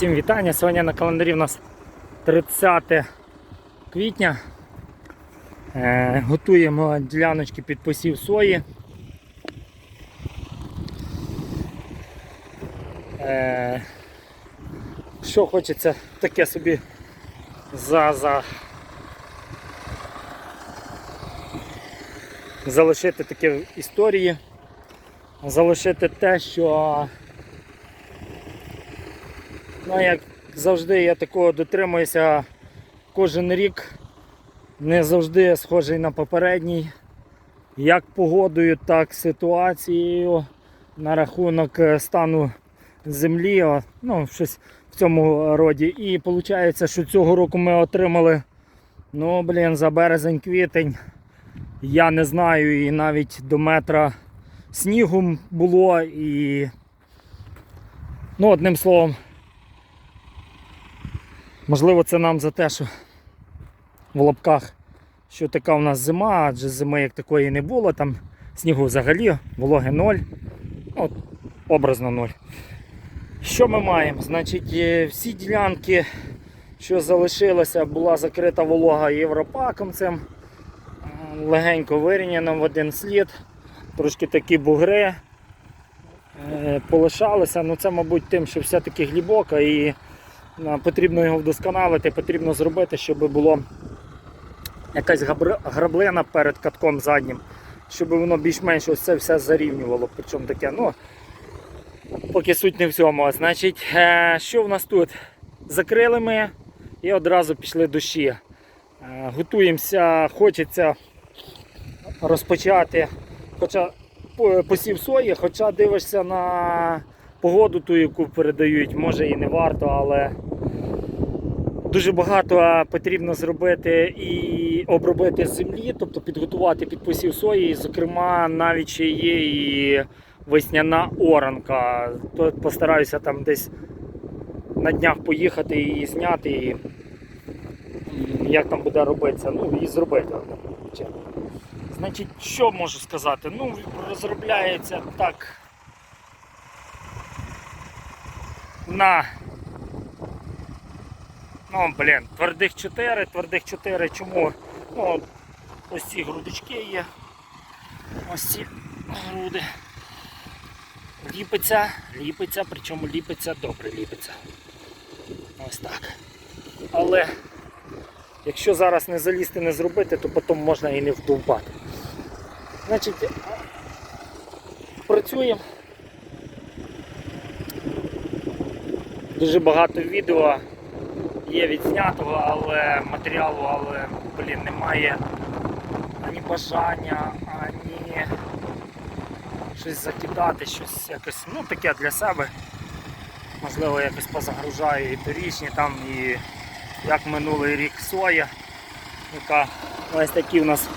Всім вітання. Сьогодні на календарі у нас 30 квітня. Е, готуємо діляночки під посів сої. Е, що хочеться таке собі за, за залишити таке історії, залишити те, що Ну, як завжди, я такого дотримуюся кожен рік. Не завжди схожий на попередній. Як погодою, так ситуацією на рахунок е, стану землі. Ну, щось в цьому роді. І виходить, що цього року ми отримали ну, блін, за березень-квітень. Я не знаю, і навіть до метра снігу було і. Ну, одним словом, Можливо, це нам за те, що в лапках, що така у нас зима, адже зими як такої не було, там снігу взагалі, вологи ноль, ну, образно ноль. Що ми маємо? Значить, е, всі ділянки, що залишилося, була закрита волога європаком цим, е, легенько вирівняно в один слід, трошки такі бугри е, полишалися, ну це, мабуть, тим, що все-таки глибоко і Е, Потрібно його вдосконалити, потрібно зробити, щоб було якась граблина перед катком заднім, щоб воно більш-менш це все зарівнювало. Причому таке, ну, поки суть не в цьому. Значить, е, що в нас тут? Закрили ми і одразу пішли дощі. Е, Готуємося, хочеться розпочати, хоча посів сої, хоча дивишся на погоду ту, яку передають, може і не варто, але дуже багато потрібно зробити і обробити землі, тобто підготувати під посів сої. Зокрема, навіть ще є і весняна оранка. То постараюся там десь на днях поїхати і зняти, і як там буде робитися. Ну і зробити. Значить, що можу сказати? Ну, розробляється так. на ну, блін, твердих 4, твердих 4 чому? Ну, ось ці грудочки є. Ось ці груди. Ліпиться, ліпиться, причому ліпиться, добре ліпиться. Ось так. Але якщо зараз не залізти, не зробити, то потім можна і не вдовбати. Значить, працюємо. Дуже багато відео є відзнятого, але матеріалу, але блін, немає ані бажання, ані щось закидати, щось якось, ну таке для себе. Можливо, якось позагружаю і торічні там, і як минулий рік соя, яка ось такі у нас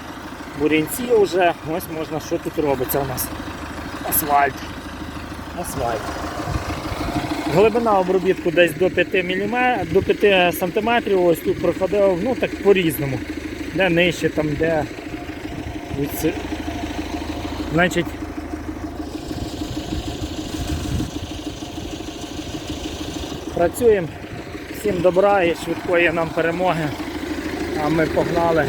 бурінці вже, ось можна, що тут робиться у нас. Асфальт. Асфальт. Глибина обробітку десь до 5 мм, до 5 см, ось тут проходив, ну так по-різному. Де нижче, там де. Ось, Значить. Працюємо. Всім добра і швидкої нам перемоги. А ми погнали.